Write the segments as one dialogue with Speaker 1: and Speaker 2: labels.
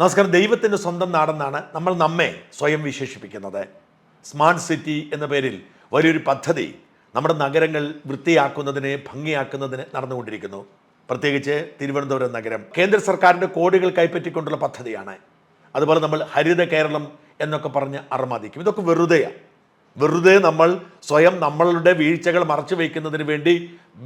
Speaker 1: നമസ്കാരം. ദൈവത്തിന്റെ സ്വന്തം നാടെന്നാണ് നമ്മൾ നമ്മെ സ്വയം വിശേഷിപ്പിക്കുന്നത്. സ്മാർട്ട് സിറ്റി എന്ന പേരിൽ വലിയൊരു പദ്ധതി നമ്മുടെ നഗരങ്ങൾ വൃത്തിയാക്കുന്നതിന് ഭംഗിയാക്കുന്നതിന് നടന്നുകൊണ്ടിരിക്കുന്നു. പ്രത്യേകിച്ച് തിരുവനന്തപുരം നഗരം. കേന്ദ്ര സർക്കാരിന്റെ കോടികൾ കൈപ്പറ്റിക്കൊണ്ടുള്ള പദ്ധതിയാണ്. അതുപോലെ നമ്മൾ ഹരിത കേരളം എന്നൊക്കെ പറഞ്ഞ് അറമാദിക്കും ഇതൊക്കെ വെറുതെയാണ് വെറുതെ നമ്മൾ സ്വയം നമ്മളുടെ വീഴ്ചകൾ മറച്ചു വയ്ക്കുന്നതിന് വേണ്ടി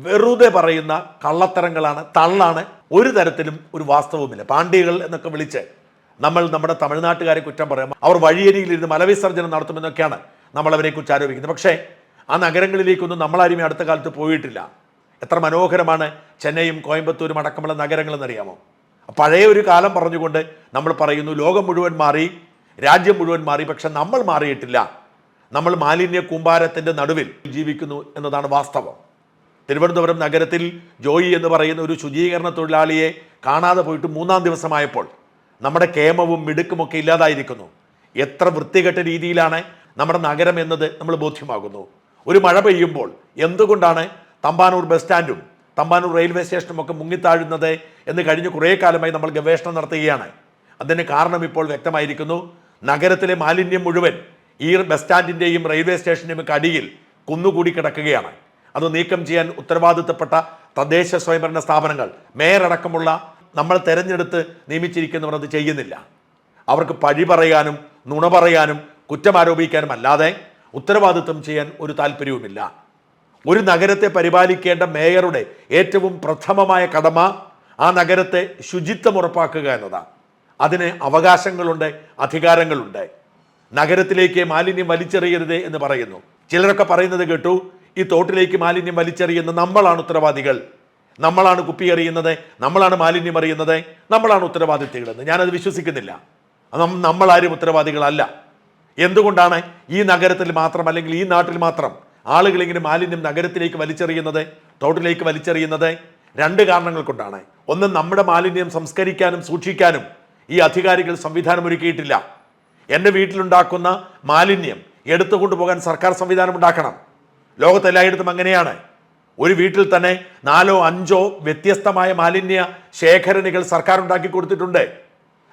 Speaker 1: വെറുതെ പറയുന്ന കള്ളത്തരങ്ങളാണ് തള്ളാണ് ഒരു തരത്തിലും ഒരു വാസ്തവവുമില്ല. പാണ്ഡ്യകൾ എന്നൊക്കെ വിളിച്ച് നമ്മൾ നമ്മുടെ തമിഴ്നാട്ടുകാരെ കുറ്റം പറയാം അവർ വഴിയരിയിലിരുന്ന് മലവിസർജനം നടത്തുമെന്നൊക്കെയാണ് നമ്മൾ അവരെ കുറിച്ച് ആരോപിക്കുന്നത്. പക്ഷേ ആ നഗരങ്ങളിലേക്കൊന്നും നമ്മളാരും അടുത്ത കാലത്ത് പോയിട്ടില്ല. എത്ര മനോഹരമാണ് ചെന്നൈയും കോയമ്പത്തൂരും അടക്കമുള്ള നഗരങ്ങളെന്നറിയാമോ? പഴയ ഒരു കാലം പറഞ്ഞുകൊണ്ട് നമ്മൾ പറയുന്നു ലോകം മുഴുവൻ മാറി രാജ്യം മുഴുവൻ മാറി പക്ഷെ നമ്മൾ മാറിയിട്ടില്ല. നമ്മൾ മാലിന്യ കൂമ്പാരത്തിന്റെ നടുവിൽ ജീവിക്കുന്നു എന്നതാണ് വാസ്തവം. തിരുവനന്തപുരം നഗരത്തിൽ ജോയി എന്ന് പറയുന്ന ഒരു ശുചീകരണ തൊഴിലാളിയെ കാണാതെ പോയിട്ട് മൂന്നാം ദിവസമായപ്പോൾ നമ്മുടെ കേമവും മിടുക്കുമൊക്കെ ഇല്ലാതായിരിക്കുന്നു. എത്ര വൃത്തികെട്ട രീതിയിലാണ് നമ്മുടെ നഗരം എന്നത് നമ്മൾ ബോധ്യമാകുന്നു. ഒരു മഴ പെയ്യുമ്പോൾ എന്തുകൊണ്ടാണ് തമ്പാനൂർ ബസ് സ്റ്റാൻഡും തമ്പാനൂർ റെയിൽവേ സ്റ്റേഷനും ഒക്കെ മുങ്ങിത്താഴുന്നത് എന്ന് കഴിഞ്ഞ് കുറേ കാലമായി നമ്മൾ ഗവേഷണം നടത്തുകയാണ്. അതിന് കാരണം ഇപ്പോൾ വ്യക്തമായിരിക്കുന്നു. നഗരത്തിലെ മാലിന്യം മുഴുവൻ ഈ ബസ് സ്റ്റാൻഡിന്റെയും റെയിൽവേ സ്റ്റേഷന്റെയും ഒക്കെ അടിയിൽ കുന്നുകൂടി കിടക്കുകയാണ്. അത് നീക്കം ചെയ്യാൻ ഉത്തരവാദിത്തപ്പെട്ട തദ്ദേശ സ്വയംഭരണ സ്ഥാപനങ്ങൾ മേയർ അടക്കമുള്ള നമ്മൾ തിരഞ്ഞെടുത്ത് നിയമിച്ചിരിക്കുന്നവർ അത് ചെയ്യുന്നില്ല. അവർക്ക് പഴി പറയാനും നുണ പറയാനും കുറ്റം ആരോപിക്കാനും അല്ലാതെ ഉത്തരവാദിത്വം ചെയ്യാൻ ഒരു താല്പര്യവുമില്ല. ഒരു നഗരത്തെ പരിപാലിക്കേണ്ട മേയറുടെ ഏറ്റവും പ്രഥമമായ കടമ ആ നഗരത്തെ ശുചിത്വം ഉറപ്പാക്കുക എന്നതാണ്. അതിന് അവകാശങ്ങളുണ്ട് അധികാരങ്ങളുണ്ട്. നഗരത്തിലേക്ക് മാലിന്യം വലിച്ചെറിയരുത് എന്ന് പറയുന്നു. ചിലരൊക്കെ പറയുന്നത് കേട്ടു ഈ തോട്ടിലേക്ക് മാലിന്യം വലിച്ചെറിയുന്ന നമ്മളാണ് ഉത്തരവാദികൾ. നമ്മളാണ് കുപ്പി എറിയുന്നത് നമ്മളാണ് മാലിന്യം എറിയുന്നത് നമ്മളാണ് ഉത്തരവാദിത്വങ്ങളെന്ന് ഞാനത് വിശ്വസിക്കുന്നില്ല. നമ്മളാരും ഉത്തരവാദികളല്ല. എന്തുകൊണ്ടാണ് ഈ നഗരത്തിൽ മാത്രം അല്ലെങ്കിൽ ഈ നാട്ടിൽ മാത്രം ആളുകൾ ഇങ്ങനെ മാലിന്യം നഗരത്തിലേക്ക് വലിച്ചെറിയുന്നത് തോട്ടിലേക്ക് വലിച്ചെറിയുന്നത്? രണ്ട് കാരണങ്ങൾ കൊണ്ടാണ്. ഒന്ന് നമ്മുടെ മാലിന്യം സംസ്കരിക്കാനും സൂക്ഷിക്കാനും ഈ അധികാരികൾ സംവിധാനം ഒരുക്കിയിട്ടില്ല. എന്റെ വീട്ടിലുണ്ടാക്കുന്ന മാലിന്യം എടുത്തുകൊണ്ടുപോകാൻ സർക്കാർ സംവിധാനം ഉണ്ടാക്കണം. ലോകത്തെല്ലായിടത്തും അങ്ങനെയാണ്. ഒരു വീട്ടിൽ തന്നെ നാലോ അഞ്ചോ വ്യത്യസ്തമായ മാലിന്യ ശേഖരണികൾ സർക്കാർ ഉണ്ടാക്കി കൊടുത്തിട്ടുണ്ട്.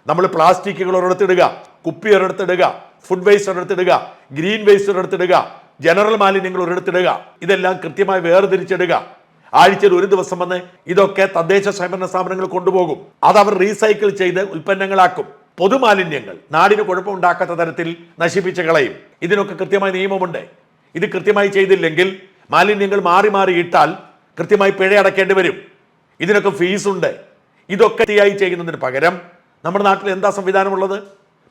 Speaker 1: നമ്മൾ പ്ലാസ്റ്റിക്കുകൾ ഒരിടത്തിടുക കുപ്പി ഒരിടത്തിടുക ഫുഡ് വേസ്റ്റ് ഒരിടത്തിടുക ഗ്രീൻ വേസ്റ്റ് ഒരിടത്തിടുക ജനറൽ മാലിന്യങ്ങൾ ഒരിടത്തിടുക ഇതെല്ലാം കൃത്യമായി വേർതിരിച്ചിടുക. ആഴ്ചയിൽ ഒരു ദിവസം വന്ന് ഇതൊക്കെ തദ്ദേശ സ്വയംഭരണ സ്ഥാപനങ്ങൾ കൊണ്ടുപോകും. അത് അവർ റീസൈക്കിൾ ചെയ്ത് ഉൽപ്പന്നങ്ങളാക്കും. പൊതുമാലിന്യങ്ങൾ നാടിന് കുഴപ്പമുണ്ടാക്കാത്ത തരത്തിൽ നശിപ്പിച്ച് കളയും. ഇതിനൊക്കെ കൃത്യമായ നിയമമുണ്ട്. ഇത് കൃത്യമായി ചെയ്തില്ലെങ്കിൽ മാലിന്യങ്ങൾ മാറി മാറി ഇട്ടാൽ കൃത്യമായി പിഴ അടയ്ക്കേണ്ടി വരും. ഇതിനൊക്കെ ഫീസുണ്ട്. ഇതൊക്കെ തീയായി ചെയ്യുന്നതിന് പകരം നമ്മുടെ നാട്ടിൽ എന്താ സംവിധാനമുള്ളത്?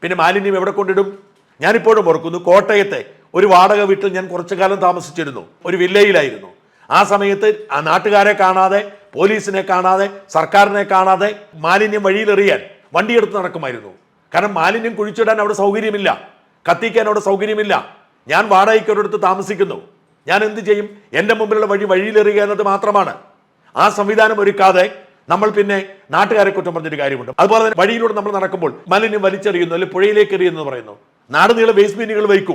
Speaker 1: പിന്നെ മാലിന്യം എവിടെ കൊണ്ടിടും? ഞാനിപ്പോഴും ഓർക്കുന്നു കോട്ടയത്തെ ഒരു വാടക വീട്ടിൽ ഞാൻ കുറച്ചു കാലം താമസിച്ചിരുന്നു. ഒരു വില്ലയിലായിരുന്നു. ആ സമയത്ത് ആ നാട്ടുകാരെ കാണാതെ പോലീസിനെ കാണാതെ സർക്കാരിനെ കാണാതെ മാലിന്യം വഴിയിലെറിയാൻ വണ്ടിയെടുത്ത് നടക്കുമായിരുന്നു. കാരണം മാലിന്യം കുഴിച്ചിടാൻ അവിടെ സൗകര്യമില്ല. കത്തിക്കാൻ അവിടെ സൗകര്യമില്ല. ഞാൻ വാടകയ്ക്ക് ഒരിടത്ത് താമസിക്കുന്നു. ഞാൻ എന്ത് ചെയ്യും? എന്റെ മുമ്പിലുള്ള വഴി വഴിയിലെറിയുക എന്നത് മാത്രമാണ്. ആ സംവിധാനം ഒരുക്കാതെ നമ്മൾ പിന്നെ നാട്ടുകാരെ കുറ്റം പറഞ്ഞൊരു കാര്യമുണ്ട്. അതുപോലെ തന്നെ വഴിയിലൂടെ നമ്മൾ നടക്കുമ്പോൾ മാലിന്യം വലിച്ചെറിയുന്നു അല്ലെങ്കിൽ പുഴയിലേക്ക് എറിയുന്നു പറയുന്നു. നാട് നീളെ വേസ്റ്റ് ബിന്നുകൾ വയ്ക്കൂ.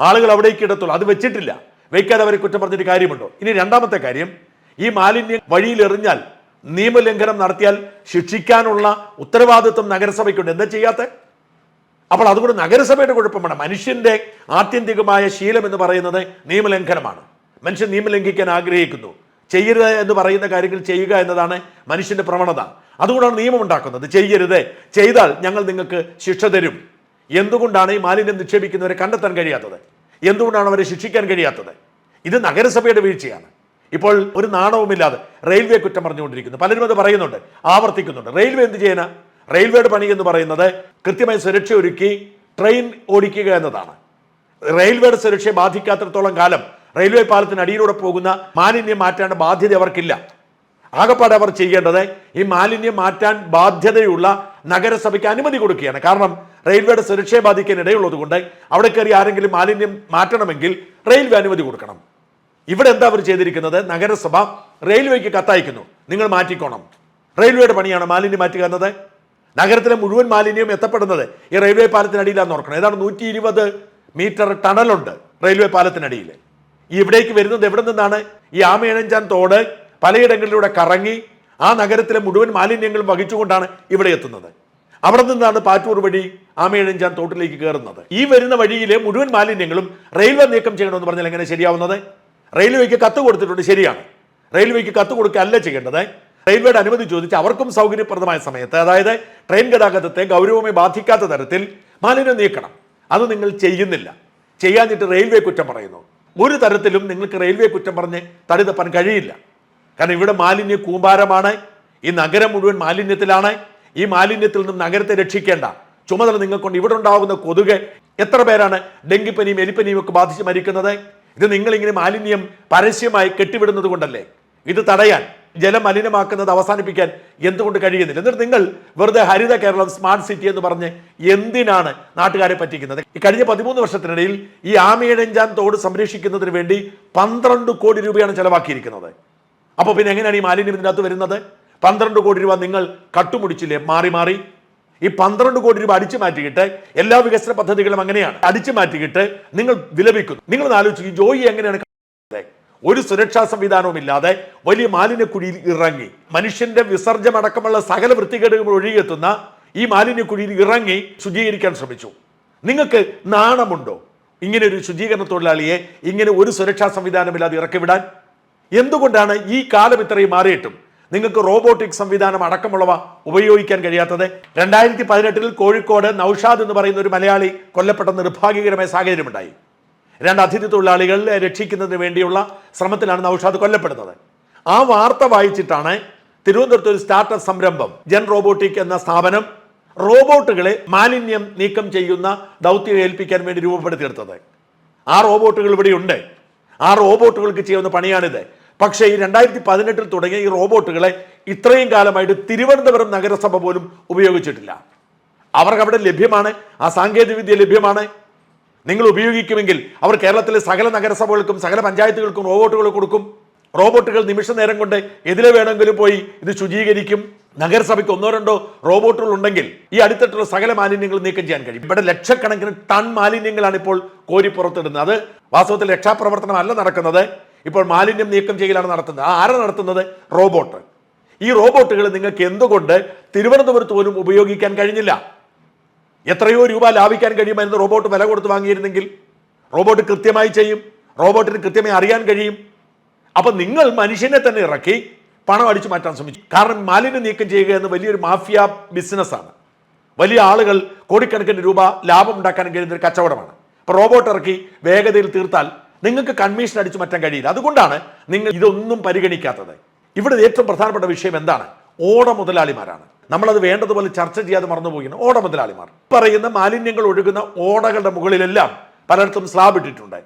Speaker 1: ആളുകൾ അവിടേക്ക് ഇടത്തുള്ളൂ. അത് വെച്ചിട്ടില്ല. വയ്ക്കാതെ അവരെ കുറ്റം പറഞ്ഞിട്ട് കാര്യമുണ്ടോ? ഇനി രണ്ടാമത്തെ കാര്യം ഈ മാലിന്യം വഴിയിൽ എറിഞ്ഞാൽ നിയമലംഘനം നടത്തിയാൽ ശിക്ഷിക്കാനുള്ള ഉത്തരവാദിത്വം നഗരസഭയ്ക്കുണ്ട്. എന്താ ചെയ്യാത്ത അപ്പോൾ അതുകൊണ്ട് നഗരസഭയുടെ കുഴപ്പമാണ്. മനുഷ്യന്റെ ആത്യന്തികമായ ശീലം എന്ന് പറയുന്നത് നിയമലംഘനമാണ്. മനുഷ്യൻ നിയമം ലംഘിക്കാൻ ആഗ്രഹിക്കുന്നു. ചെയ്യരുത് എന്ന് പറയുന്ന കാര്യങ്ങൾ ചെയ്യുക എന്നതാണ് മനുഷ്യന്റെ പ്രവണത. അതുകൊണ്ടാണ് നിയമം ഉണ്ടാക്കുന്നത്. ചെയ്യരുത്. ചെയ്താൽ ഞങ്ങൾ നിങ്ങൾക്ക് ശിക്ഷ തരും. എന്തുകൊണ്ടാണ് ഈ മാലിന്യം നിക്ഷേപിക്കുന്നവരെ കണ്ടെത്താൻ കഴിയാത്തത്? എന്തുകൊണ്ടാണ് അവരെ ശിക്ഷിക്കാൻ കഴിയാത്തത്? ഇത് നഗരസഭയുടെ വീഴ്ചയാണ്. ഇപ്പോൾ ഒരു നാണവുമില്ലാതെ റെയിൽവേ കുറ്റം പറഞ്ഞുകൊണ്ടിരിക്കുന്നു. പലരും അത് പറയുന്നുണ്ട് ആവർത്തിക്കുന്നുണ്ട്. റെയിൽവേ എന്ത് ചെയ്യാനാ റെയിൽവേയുടെ പണി എന്ന് പറയുന്നത് കൃത്യമായി സുരക്ഷ ഒരുക്കി ട്രെയിൻ ഓടിക്കുക എന്നതാണ്. റെയിൽവേയുടെ സുരക്ഷയെ ബാധിക്കാത്തിടത്തോളം കാലം റെയിൽവേ പാലത്തിന് അടിയിലൂടെ പോകുന്ന മാലിന്യം മാറ്റേണ്ട ബാധ്യത അവർക്കില്ല. ആകപ്പാടെ അവർ ചെയ്യേണ്ടത് ഈ മാലിന്യം മാറ്റാൻ ബാധ്യതയുള്ള നഗരസഭയ്ക്ക് അനുമതി കൊടുക്കുകയാണ്. കാരണം റെയിൽവേയുടെ സുരക്ഷയെ ബാധിക്കാൻ ഇടയുള്ളത് കൊണ്ട് അവിടെ കയറി ആരെങ്കിലും മാലിന്യം മാറ്റണമെങ്കിൽ റെയിൽവേ അനുമതി കൊടുക്കണം. ഇവിടെ എന്താ അവർ ചെയ്തിരിക്കുന്നത്? നഗരസഭ റെയിൽവേക്ക് കത്തയക്കുന്നു. നിങ്ങൾ മാറ്റിക്കോണം. റെയിൽവേയുടെ പണിയാണ് മാലിന്യം മാറ്റുക എന്നത്. നഗരത്തിലെ മുഴുവൻ മാലിന്യവും എത്തപ്പെടുന്നത് ഈ റെയിൽവേ പാലത്തിനടിയിലാണ് ഓർക്കണം. ഏതാണ് നൂറ്റി ഇരുപത് മീറ്റർ ടണലുണ്ട് റെയിൽവേ പാലത്തിനടിയിൽ ഇവിടേക്ക് വരുന്നത് എവിടെ നിന്നാണ്? ഈ ആമയണഞ്ചാൻ തോട് പലയിടങ്ങളിലൂടെ കറങ്ങി ആ നഗരത്തിലെ മുഴുവൻ മാലിന്യങ്ങളും വഹിച്ചുകൊണ്ടാണ് ഇവിടെ എത്തുന്നത്. അവിടെ നിന്നാണ് പാറ്റൂർ വഴി ആമയണഞ്ചാൻ തോട്ടിലേക്ക് കയറുന്നത്. ഈ വരുന്ന വഴിയിലെ മുഴുവൻ മാലിന്യങ്ങളും റെയിൽവേ നീക്കം ചെയ്യണമെന്ന് പറഞ്ഞാൽ എങ്ങനെ ശരിയാവുന്നത്? റെയിൽവേക്ക് കത്ത് കൊടുത്തിട്ടുണ്ട് ശരിയാണ്. റെയിൽവേക്ക് കത്ത് കൊടുക്കുക അല്ല ചെയ്യേണ്ടത്. റെയിൽവേയുടെ അനുമതി ചോദിച്ച് അവർക്കും സൗകര്യപ്രദമായ സമയത്ത് അതായത് ട്രെയിൻ ഗതാഗതത്തെ ഗൗരവമായി ബാധിക്കാത്ത തരത്തിൽ മാലിന്യം നീക്കണം. അത് നിങ്ങൾ ചെയ്യുന്നില്ല. ചെയ്യാഞ്ഞിട്ട് റെയിൽവേ കുറ്റം പറയുന്നു. ഒരു തരത്തിലും നിങ്ങൾക്ക് റെയിൽവേ കുറ്റം പറഞ്ഞ് തടി തപ്പാൻ കഴിയില്ല. കാരണം ഇവിടെ മാലിന്യ കൂമ്പാരമാണ്. ഈ നഗരം മുഴുവൻ മാലിന്യത്തിലാണ്. ഈ മാലിന്യത്തിൽ നിന്നും നഗരത്തെ രക്ഷിക്കേണ്ട. ചുമതല നിങ്ങൾക്കൊണ്ട്. ഇവിടെ ഉണ്ടാകുന്ന കൊതുക് എത്ര പേരാണ്? ഡെങ്കിപ്പനിയും എലിപ്പനിയും ഒക്കെ ബാധിച്ച് മരിക്കുന്നത്. ഇത് നിങ്ങളിങ്ങനെ മാലിന്യം പരസ്യമായി കെട്ടിവിടുന്നത് കൊണ്ടല്ലേ? ഇത് തടയാൻ. ജലം മലിനമാക്കുന്നത് അവസാനിപ്പിക്കാൻ എന്തുകൊണ്ട് കഴിയുന്നില്ല? എന്നിട്ട് നിങ്ങൾ വെറുതെ ഹരിത കേരളം സ്മാർട്ട് സിറ്റി എന്ന് പറഞ്ഞ് എന്തിനാണ് നാട്ടുകാരെ പറ്റിക്കുന്നത്? ഈ കഴിഞ്ഞ പതിമൂന്ന് വർഷത്തിനിടയിൽ ഈ ആമയിഴഞ്ചാൻ തോട് സംരക്ഷിക്കുന്നതിന് വേണ്ടി പന്ത്രണ്ട് കോടി രൂപയാണ് ചെലവാക്കിയിരിക്കുന്നത്. അപ്പോൾ പിന്നെ എങ്ങനെയാണ് ഈ മാലിന്യം ഇതിനകത്ത് വരുന്നത്? പന്ത്രണ്ട് കോടി രൂപ നിങ്ങൾ കട്ടുമുടിച്ചില്ലേ? മാറി മാറി. ഈ പന്ത്രണ്ട് കോടി രൂപ അടിച്ചു മാറ്റിയിട്ട് എല്ലാ വികസന പദ്ധതികളും അങ്ങനെയാണ്. അടിച്ചു മാറ്റിയിട്ട് നിങ്ങൾ വിലപിക്കുന്നു. നിങ്ങൾ ആലോചിക്കും ജോയി എങ്ങനെയാണ്? ഒരു സുരക്ഷാ സംവിധാനവും ഇല്ലാതെ വലിയ മാലിന്യക്കുഴിയിൽ ഇറങ്ങി. മനുഷ്യന്റെ വിസർജമടക്കമുള്ള സകല വൃത്തികേടുകൾ ഒഴുകിയെത്തുന്ന ഈ മാലിന്യക്കുഴിയിൽ ഇറങ്ങി ശുചീകരിക്കാൻ ശ്രമിച്ചു. നിങ്ങൾക്ക് നാണമുണ്ടോ ഇങ്ങനെ ഒരു ശുചീകരണ തൊഴിലാളിയെ ഇങ്ങനെ ഒരു സുരക്ഷാ സംവിധാനമില്ലാതെ ഇറക്കിവിടാൻ എന്തുകൊണ്ടാണ് ഈ കാലം ഇത്രയും മാറിയിട്ടും നിങ്ങൾക്ക് റോബോട്ടിക് സംവിധാനം അടക്കമുള്ളവ ഉപയോഗിക്കാൻ കഴിയാത്തത്? രണ്ടായിരത്തി പതിനെട്ടിൽ കോഴിക്കോട് നൌഷാദ് എന്ന് പറയുന്ന ഒരു മലയാളി കൊല്ലപ്പെട്ട നിർഭാഗ്യകരമായ സാഹചര്യമുണ്ടായി. രണ്ട് അതിഥി തൊഴിലാളികളെ രക്ഷിക്കുന്നതിന് വേണ്ടിയുള്ള ശ്രമത്തിലാണ് നൌഷാദ് കൊല്ലപ്പെടുന്നത്. ആ വാർത്ത വായിച്ചിട്ടാണ് തിരുവനന്തപുരത്ത് ഒരു സ്റ്റാർട്ടപ്പ് സംരംഭം ജൻ റോബോട്ടിക് എന്ന സ്ഥാപനം റോബോട്ടുകളെ മാലിന്യം നീക്കം ചെയ്യുന്ന ദൗത്യം ഏൽപ്പിക്കാൻ വേണ്ടി രൂപപ്പെടുത്തിയെടുത്തത്. ആ റോബോട്ടുകൾ ഇവിടെയുണ്ട്. ആ റോബോട്ടുകൾക്ക് ചെയ്യുന്ന പണിയാണിത്. പക്ഷേ ഈ രണ്ടായിരത്തി പതിനെട്ടിൽ തുടങ്ങിയ ഈ റോബോട്ടുകളെ ഇത്രയും കാലമായിട്ട് തിരുവനന്തപുരം നഗരസഭ പോലും ഉപയോഗിച്ചിട്ടില്ല. അവർക്ക് അവിടെ ലഭ്യമാണ് ആ സാങ്കേതികവിദ്യ ലഭ്യമാണ്. നിങ്ങൾ ഉപയോഗിക്കുമെങ്കിൽ അവർ കേരളത്തിലെ സകല നഗരസഭകൾക്കും സകല പഞ്ചായത്തുകൾക്കും റോബോട്ടുകൾ കൊടുക്കും. റോബോട്ടുകൾ നിമിഷ നേരം കൊണ്ട് എതിലെ വേണമെങ്കിലും പോയി ഇത് ശുചീകരിക്കും. നഗരസഭയ്ക്ക് ഒന്നോ രണ്ടോ റോബോട്ടുകൾ ഉണ്ടെങ്കിൽ ഈ അടുത്തിട്ടുള്ള സകല മാലിന്യങ്ങൾ നീക്കം ചെയ്യാൻ കഴിയും. ഇവിടെ ലക്ഷക്കണക്കിന് ടൺ മാലിന്യങ്ങളാണ് ഇപ്പോൾ കോരി പുറത്തിടുന്നത്. അത് വാസ്തവത്തിൽ രക്ഷാപ്രവർത്തനമല്ല നടക്കുന്നത്. ഇപ്പോൾ മാലിന്യം നീക്കം ചെയ്യലാണ് നടത്തുന്നത്. ആ ആരാ നടത്തുന്നത്? റോബോട്ട്. ഈ റോബോട്ടുകൾ നിങ്ങൾക്ക് എന്തുകൊണ്ട് തിരുവനന്തപുരത്ത് പോലും ഉപയോഗിക്കാൻ കഴിഞ്ഞില്ല? എത്രയോ രൂപ ലാഭിക്കാൻ കഴിയുമായിരുന്നു. റോബോട്ട് വില കൊടുത്ത് വാങ്ങിയിരുന്നെങ്കിൽ റോബോട്ട് കൃത്യമായി ചെയ്യും. റോബോട്ടിന് കൃത്യമായി അറിയാൻ കഴിയും. അപ്പം നിങ്ങൾ മനുഷ്യനെ തന്നെ ഇറക്കി പണം അടിച്ചു മാറ്റാൻ ശ്രമിച്ചു. കാരണം മാലിന്യം നീക്കം ചെയ്യുക എന്ന വലിയൊരു മാഫിയ ബിസിനസ്സാണ്. വലിയ ആളുകൾ കോടിക്കണക്കിന് രൂപ ലാഭം ഉണ്ടാക്കാൻ കഴിയുന്ന ഒരു കച്ചവടമാണ്. അപ്പോൾ റോബോട്ട് ഇറക്കി വേഗതയിൽ തീർത്താൽ നിങ്ങൾക്ക് കൺമീഷൻ അടിച്ചു മാറ്റാൻ കഴിയില്ല. അതുകൊണ്ടാണ് നിങ്ങൾ ഇതൊന്നും പരിഗണിക്കാത്തത്. ഇവിടെ ഏറ്റവും പ്രധാനപ്പെട്ട വിഷയം എന്താണ്? ഓട മുതലാളിമാരാണ്. നമ്മളത് വേണ്ടതുപോലെ ചർച്ച ചെയ്യാതെ മറന്നുപോകുന്നു ഓട മുതലാളിമാർ പറയുന്ന മാലിന്യങ്ങൾ ഒഴുകുന്ന ഓടകളുടെ മുകളിലെല്ലാം പലയിടത്തും സ്ലാബ് ഇട്ടിട്ടുണ്ട്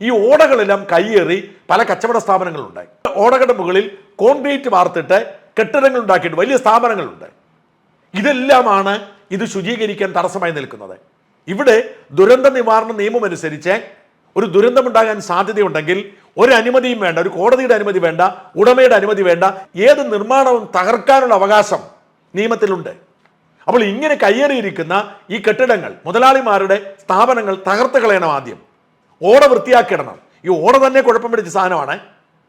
Speaker 1: ഈ ഓടകളെല്ലാം കയ്യേറി പല കച്ചവട സ്ഥാപനങ്ങളുണ്ട് ഓടകളുടെ മുകളിൽ കോൺക്രീറ്റ് വാർത്തിട്ട് കെട്ടിടങ്ങൾ ഉണ്ടാക്കിയിട്ട് വലിയ സ്ഥാപനങ്ങളുണ്ട്. ഇതെല്ലാമാണ് ഇത് ശുചീകരിക്കാൻ തടസ്സമായി നിൽക്കുന്നത്. ഇവിടെ ദുരന്ത നിവാരണ നിയമം അനുസരിച്ച് ഒരു ദുരന്തമുണ്ടാകാൻ സാധ്യതയുണ്ടെങ്കിൽ ഒരു അനുമതിയും വേണ്ട ഒരു കോടതിയുടെ അനുമതി വേണ്ട ഉടമയുടെ അനുമതി വേണ്ട ഏത് നിർമ്മാണവും തകർക്കാനുള്ള അവകാശം നിയമത്തിലുണ്ട്. അപ്പോൾ ഇങ്ങനെ കയ്യേറിയിരിക്കുന്ന ഈ കെട്ടിടങ്ങൾ മുതലാളിമാരുടെ സ്ഥാപനങ്ങൾ തകർത്ത് കളയണം ആദ്യം. ഓട വൃത്തിയാക്കിയിടണം. ഈ ഓട തന്നെ കുഴപ്പം പിടിച്ച സാധനമാണ്.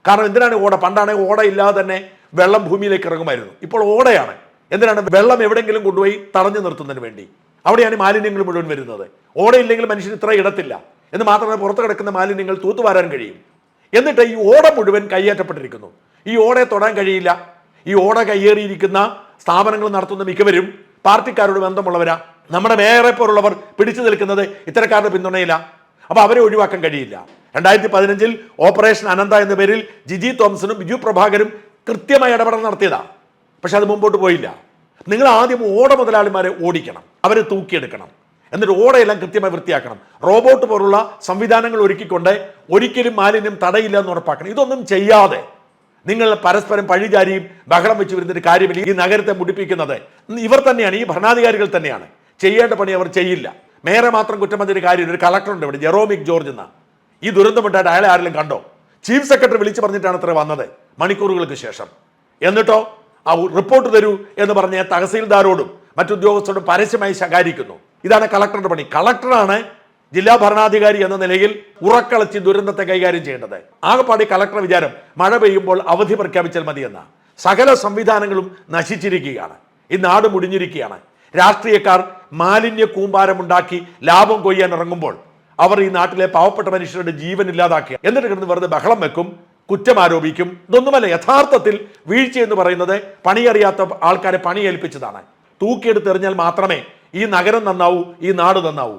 Speaker 1: കാരണം എന്തിനാണ് ഓട? പണ്ടാണെങ്കിൽ ഓട ഇല്ലാതെ തന്നെ വെള്ളം ഭൂമിയിലേക്ക് ഇറങ്ങുമായിരുന്നു. ഇപ്പോൾ ഓടയാണ്. എന്തിനാണ് വെള്ളം എവിടെയെങ്കിലും കൊണ്ടുപോയി തടഞ്ഞു നിർത്തുന്നതിന് വേണ്ടി? അവിടെയാണ് മാലിന്യങ്ങൾ മുഴുവൻ വരുന്നത്. ഓടയില്ലെങ്കിൽ മനുഷ്യൻ ഇത്ര ഇടത്തില്ല. എന്ന് മാത്രമേ പുറത്ത് കിടക്കുന്ന മാലിന്യങ്ങൾ തൂത്തുവാരാൻ കഴിയും. എന്നിട്ട് ഈ ഓട മുഴുവൻ കയ്യേറ്റപ്പെട്ടിരിക്കുന്നു. ഈ ഓടയെ തൊടാൻ കഴിയില്ല. ഈ ഓട കയ്യേറിയിരിക്കുന്ന സ്ഥാപനങ്ങൾ നടത്തുന്ന മിക്കവരും പാർട്ടിക്കാരോട് ബന്ധമുള്ളവരാ. നമ്മുടെ മേയറെ പോലുള്ളവർ പിടിച്ചു നിൽക്കുന്നത് ഇത്തരക്കാരുടെ പിന്തുണയില്ല അപ്പൊ അവരെ ഒഴിവാക്കാൻ കഴിയില്ല. രണ്ടായിരത്തി പതിനഞ്ചിൽ ഓപ്പറേഷൻ അനന്ത എന്ന പേരിൽ ജിജി തോമസിനും ബിജു പ്രഭാകരും കൃത്യമായി ഇടപെടൽ നടത്തിയതാ. പക്ഷെ അത് മുമ്പോട്ട് പോയില്ല. നിങ്ങൾ ആദ്യം ഓട മുതലാളിമാരെ ഓടിക്കണം. അവരെ തൂക്കിയെടുക്കണം. എന്നിട്ട് ഓടയെല്ലാം കൃത്യമായി വൃത്തിയാക്കണം. റോബോട്ട് പോലുള്ള സംവിധാനങ്ങൾ ഒരുക്കിക്കൊണ്ട് ഒരിക്കലും മാലിന്യം തടയില്ല എന്ന് ഉറപ്പാക്കണം. ഇതൊന്നും ചെയ്യാതെ നിങ്ങൾ പരസ്പരം പഴിചാരിയും ബഹളം വെച്ച് വരുന്നൊരു കാര്യമില്ല ഈ നഗരത്തെ മുടിപ്പിക്കുന്നത്? ഇവർ തന്നെയാണ് ഈ ഭരണാധികാരികൾ തന്നെയാണ്. ചെയ്യേണ്ട പണി അവർ ചെയ്യില്ല. മേയറെ മാത്രം കുറ്റം പറഞ്ഞൊരു കാര്യം ഒരു കളക്ടറുണ്ട് ഇവിടെ ജെറോമിക് ജോർജ് എന്ന. ഈ ദുരന്തമുണ്ടായിട്ട് അയാളെ ആരെങ്കിലും കണ്ടോ? ചീഫ് സെക്രട്ടറി വിളിച്ചു പറഞ്ഞിട്ടാണ് അത്ര വന്നത് മണിക്കൂറുകൾക്ക് ശേഷം. എന്നിട്ടോ? ആ റിപ്പോർട്ട് തരൂ എന്ന് പറഞ്ഞ തഹസീൽദാരോടും മറ്റുദ്യോഗസ്ഥരോടും പരസ്യമായി ശകാരിക്കുന്നു. ഇതാണ് കളക്ടറുടെ പണി. കളക്ടറാണ് ജില്ലാ ഭരണാധികാരി എന്ന നിലയിൽ ഉറക്കളച്ച് ദുരന്തത്തെ കൈകാര്യം ചെയ്യേണ്ടത്. ആകെപ്പാടി കളക്ടർ വിചാരം മഴ പെയ്യുമ്പോൾ അവധി പ്രഖ്യാപിച്ചാൽ മതിയെന്ന. സകല സംവിധാനങ്ങളും നശിച്ചിരിക്കുകയാണ്. ഈ നാട് മുടിഞ്ഞിരിക്കുകയാണ്. രാഷ്ട്രീയക്കാർ മാലിന്യ കൂമ്പാരമുണ്ടാക്കി ലാഭം കൊയ്യാൻ ഇറങ്ങുമ്പോൾ അവർ ഈ നാട്ടിലെ പാവപ്പെട്ട മനുഷ്യരുടെ ജീവൻ ഇല്ലാതാക്കുക. എന്നിട്ട് കിടന്ന് വെറുതെ ബഹളം വെക്കും കുറ്റം ആരോപിക്കും. ഇതൊന്നുമല്ല യഥാർത്ഥത്തിൽ വീഴ്ച എന്ന് പറയുന്നത് പണിയറിയാത്ത ആൾക്കാരെ പണി ഏൽപ്പിച്ചതാണ് തൂക്കിയെടുത്ത് എറിഞ്ഞാൽ മാത്രമേ ഈ നഗരം നന്നാവൂ ഈ നാട് നന്നാവൂ.